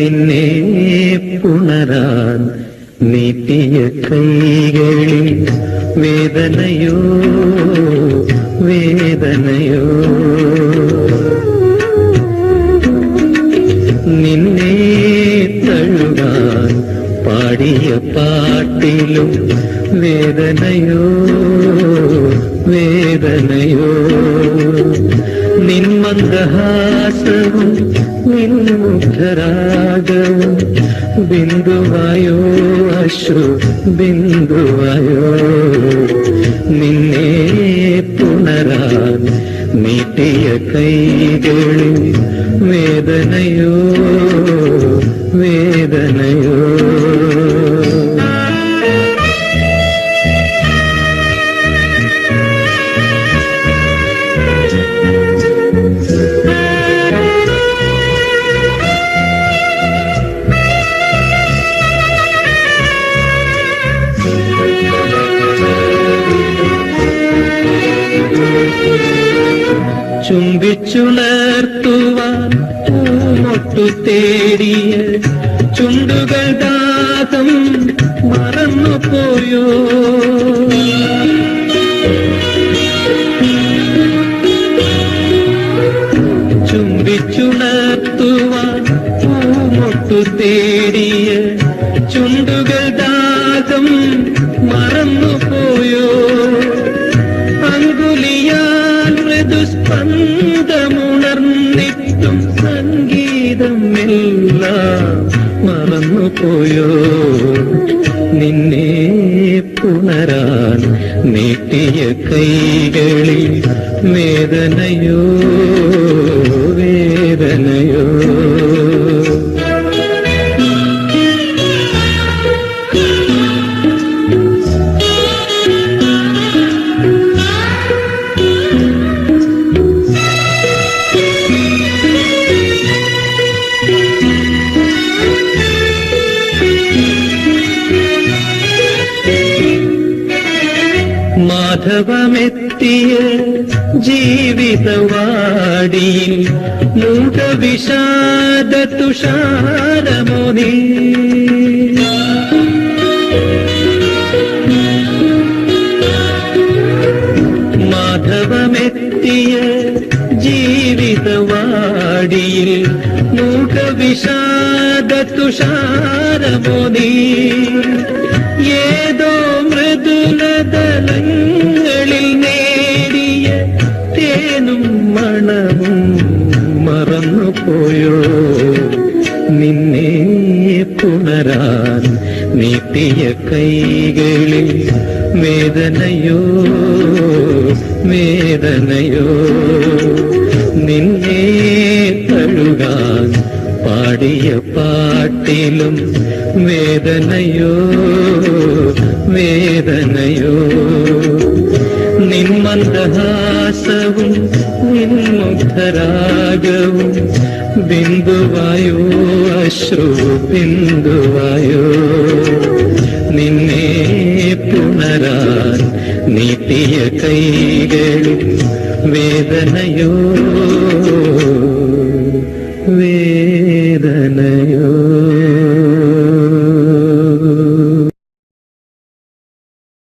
നിന്നെ പുണരാൻ നീട്ടിയ കൈകളിൽ വേദനയോ വേദനയോ. നിന്നെ തഴുകാൻ പാടിയ പാട്ടിലും വേദനയോ വേദനയോ. നിന്മന്ദഹാസവും നിൻമുഖരാഗവും ബിന്ദുവായോ അശ്രു ബിന്ദുവായോ. നിന്നെ പുണരാൻ നീട്ടിയ കൈകളിൽ വേദനയോ വേദനയോ. ചുംബിച്ചുണർത്തുവാൻ പൂമൊട്ടു തേടിയ ചുണ്ടുകൾ ദാതം മറന്നു പോയോ ചുംബിച്ചുണർത്തുവാൻ തേടിയ ചുണ്ടുകൾ ദാതം മറന്നു എല്ലാം മറന്നുപോയോ? നിന്നെ പുണരാൻ നീട്ടിയ കൈകളിൽ വേദനയോ വേദനയോ? മാധവമെത്തിയ ജീവിതവാടിയിൽ മൂകവിഷാദ തുഷാരമുനി മാധവമെത്തിയ ജീവിതവാടിയിൽ മൂകവിഷാദ തുഷാരമുനി ഏതോ മൃദുലതലങ്ങളിൽ പുണരാൻ നീട്ടിയ കൈകളിൽ വേദനയോ വേദനയോ? നിന്നെ തഴുകാൻ പാടിയ പാട്ടിലും വേദനയോ വേദനയോ? നിന്മന്ദഹാസവും നിൻമുഖരാഗവും ബിന്ദുവായോ അശ്രു ബിന്ദുവായോ നിന്നെ പുണരാൻ നീട്ടിയ കൈകൾ വേദനയോ വേദനയോ.